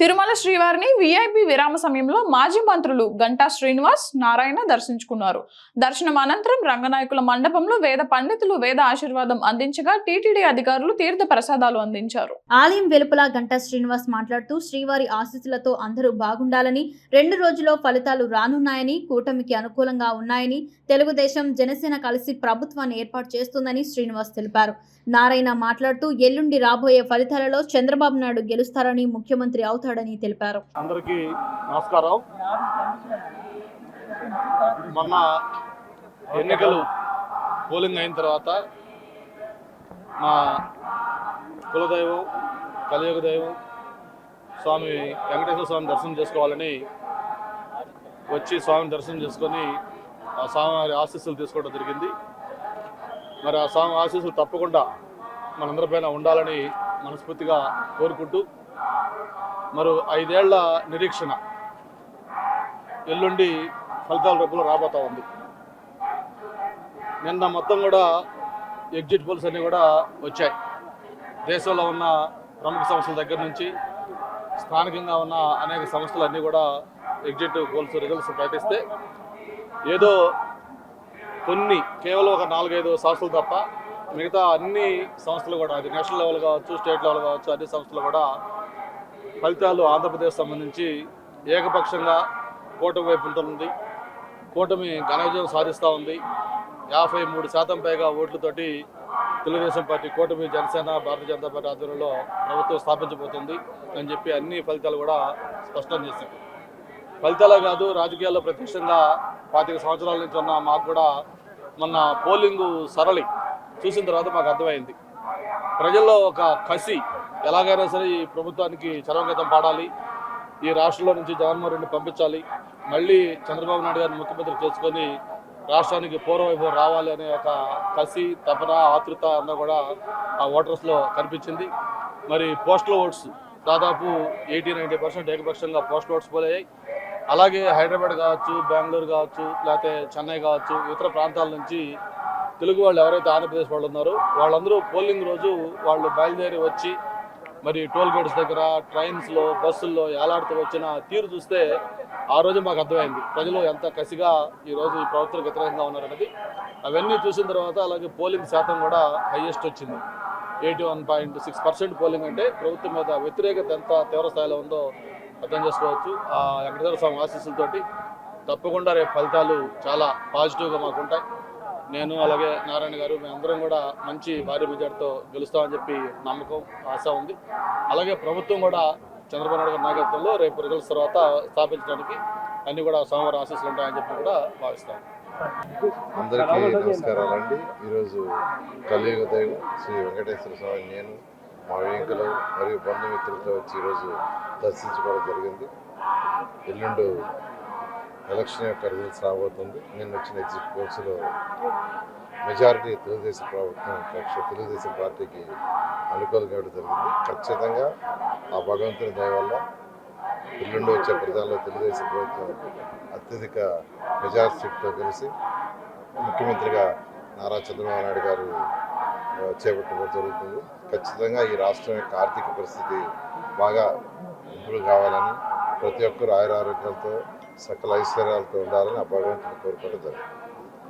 తిరుమల శ్రీవారిని విఐపి విరామ సమయంలో మాజీ మంత్రులు గంటా శ్రీనివాస్ నారాయణ దర్శించుకున్నారు. దర్శనం అనంతరం రంగనాయకుల మండపంలో వేద పండితులు వేద ఆశీర్వాదం అందించగా టీటీడీ అధికారులు తీర్థ ప్రసాదాలు అందించారు. ఆలయం వెలుపల గంటా శ్రీనివాస్ మాట్లాడుతూ శ్రీవారి ఆశీస్సులతో అందరూ బాగుండాలని రెండు రోజుల్లో ఫలితాలు రానున్నాయని కూటమికి అనుకూలంగా ఉన్నాయని తెలుగుదేశం జనసేన కలిసి ప్రభుత్వాన్ని ఏర్పాటు చేస్తుందని శ్రీనివాస్ తెలిపారు. నారాయణ మాట్లాడుతూ ఎల్లుండి రాబోయే ఫలితాలలో చంద్రబాబు నాయుడు గెలుస్తారని ముఖ్యమంత్రి చేస్తాడని తెలిపారు. అందరికీ నమస్కారం. మొన్న ఎన్నికలు పోలింగ్ అయిన తర్వాత మా కులదైవం కలియుగ దైవం స్వామి వెంకటేశ్వర స్వామి దర్శనం చేసుకోవాలని వచ్చి స్వామిని దర్శనం చేసుకొని ఆ స్వామివారి ఆశీస్సులు తీసుకోవడం జరిగింది. మరి ఆ స్వామి ఆశీస్సులు తప్పకుండా మనందరిపైన ఉండాలని మనస్ఫూర్తిగా కోరుకుంటూ మరో ఐదేళ్ళ నిరీక్షణ ఎల్లుండి ఫలితాల రూపంలో రాబోతా ఉంది. నిన్న మొత్తం కూడా ఎగ్జిట్ పోల్స్ అన్నీ కూడా వచ్చాయి. దేశంలో ఉన్న ప్రముఖ సంస్థల దగ్గర నుంచి స్థానికంగా ఉన్న అనేక సంస్థలు అన్నీ కూడా ఎగ్జిట్ పోల్స్ రిజల్ట్స్ ప్రకటిస్తే ఏదో కొన్ని కేవలం ఒక నాలుగైదు సంస్థలు తప్ప మిగతా అన్ని సంస్థలు కూడా అది నేషనల్ లెవెల్ కావచ్చు స్టేట్ లెవెల్ కావచ్చు అన్ని సంస్థలు కూడా ఫలితాలు ఆంధ్రప్రదేశ్ సంబంధించి ఏకపక్షంగా కూటమి వైపు ఉంటుంది. కూటమి ఘన విజయం సాధిస్తూ ఉంది. యాభై మూడు శాతం పైగా ఓట్లతోటి తెలుగుదేశం పార్టీ కూటమి జనసేన భారతీయ జనతా పార్టీ ఆధ్వర్యంలో ప్రభుత్వం స్థాపించబోతుంది అని చెప్పి అన్ని ఫలితాలు కూడా స్పష్టం చేశారు ఫలితాలే కాదు రాజకీయాల్లో ప్రత్యక్షంగా పాతిక సంవత్సరాల నుంచి ఉన్న మాకు కూడా మొన్న పోలింగు సరళి చూసిన తర్వాత మాకు అర్థమైంది. ప్రజల్లో ఒక కసి ఎలాగైనా సరే ఈ ప్రభుత్వానికి చరమగీతం పాడాలి. ఈ రాష్ట్రంలో నుంచి జగన్మోహన్ రెడ్డి పంపించాలి. మళ్ళీ చంద్రబాబు నాయుడు గారిని ముఖ్యమంత్రి చేసుకొని రాష్ట్రానికి పూర్వవైభవం రావాలి అనే ఒక కసి తపన ఆతృత అన్న కూడా ఆ ఓటర్స్లో కనిపించింది. మరి పోస్టల్ ఓట్స్ దాదాపు ఎయిటీ నైంటీ పర్సెంట్ ఏకపక్షంగా పోస్టల్ ఓట్స్ పోలయ్యాయి. అలాగే హైదరాబాద్ కావచ్చు బెంగళూరు కావచ్చు లేకపోతే చెన్నై కావచ్చు ఇతర ప్రాంతాల నుంచి తెలుగు వాళ్ళు ఎవరైతే ఆంధ్రప్రదేశ్ వాళ్ళు ఉన్నారో వాళ్ళందరూ పోలింగ్ రోజు వాళ్ళు బయలుదేరి వచ్చి మరి టోల్ గేట్స్ దగ్గర ట్రైన్స్లో బస్సుల్లో ఏలాడుతూ వచ్చిన తీరు చూస్తే ఆ రోజు మాకు అర్థమైంది. ప్రజలు ఎంత కసిగా ఈ రోజు ఈ ప్రభుత్వం వ్యతిరేకంగా ఉన్నారన్నది. అవన్నీ చూసిన తర్వాత అలాగే పోలింగ్ శాతం కూడా హైయెస్ట్ వచ్చింది. Eighty one point six percent polling అంటే ప్రభుత్వం మీద వ్యతిరేకత ఎంత తీవ్ర స్థాయిలో ఉందో అర్థం చేసుకోవచ్చు. ఆ వెంకటేశ్వర స్వామి ఆశీస్సులతోటి తప్పకుండా రేపు ఫలితాలు చాలా పాజిటివ్గా మాకుంటాయి. నేను అలాగే నారాయణ గారు మేమందరం కూడా మంచి భారీ మెజార్టీతో గెలుస్తామని చెప్పి నమ్మకం ఆశ ఉంది. అలాగే ప్రభుత్వం కూడా చంద్రబాబు నాయుడు గారి నాయకత్వంలో రేపు రిజల్ట్స్ తర్వాత స్థాపించడానికి అన్ని కూడా సోమవారం ఆశీస్సులు ఉంటాయని చెప్పి కూడా భావిస్తాను అందరికీ నమస్కారాలండి ఈరోజు కలియుగ దైవం శ్రీ వెంకటేశ్వర స్వామి నేను మా వెంకలు మరియు బంధుమిత్రులతో వచ్చి ఈరోజు దర్శించుకోవడం జరిగింది. ఎల్లుండు ఎలక్షన్ యొక్క రిజల్ట్స్ రాబోతుంది. నిన్న వచ్చిన ఎగ్జిట్ పోల్స్లో మెజారిటీ తెలుగుదేశం ప్రభుత్వం పక్ష తెలుగుదేశం పార్టీకి అనుకూలంగా ఇవ్వడం జరిగింది. ఖచ్చితంగా ఆ భగవంతుని దయ వల్ల ఎల్లుండి వచ్చే ప్రజల్లో తెలుగుదేశం ప్రభుత్వం అత్యధిక మెజారిటీతో కలిసి ముఖ్యమంత్రిగా నారా చంద్రబాబు నాయుడు గారు చేపట్టడం జరుగుతుంది. ఖచ్చితంగా ఈ రాష్ట్రం యొక్క ఆర్థిక పరిస్థితి బాగా ఇంప్రూవ్ కావాలని ప్రతి ఒక్కరు ఆయుర ఆరోగ్యాలతో సకల ఐశ్వర్యాలతో ఉండాలని ఆ భగవంతుని కోరుకోవడం జరుగుతుంది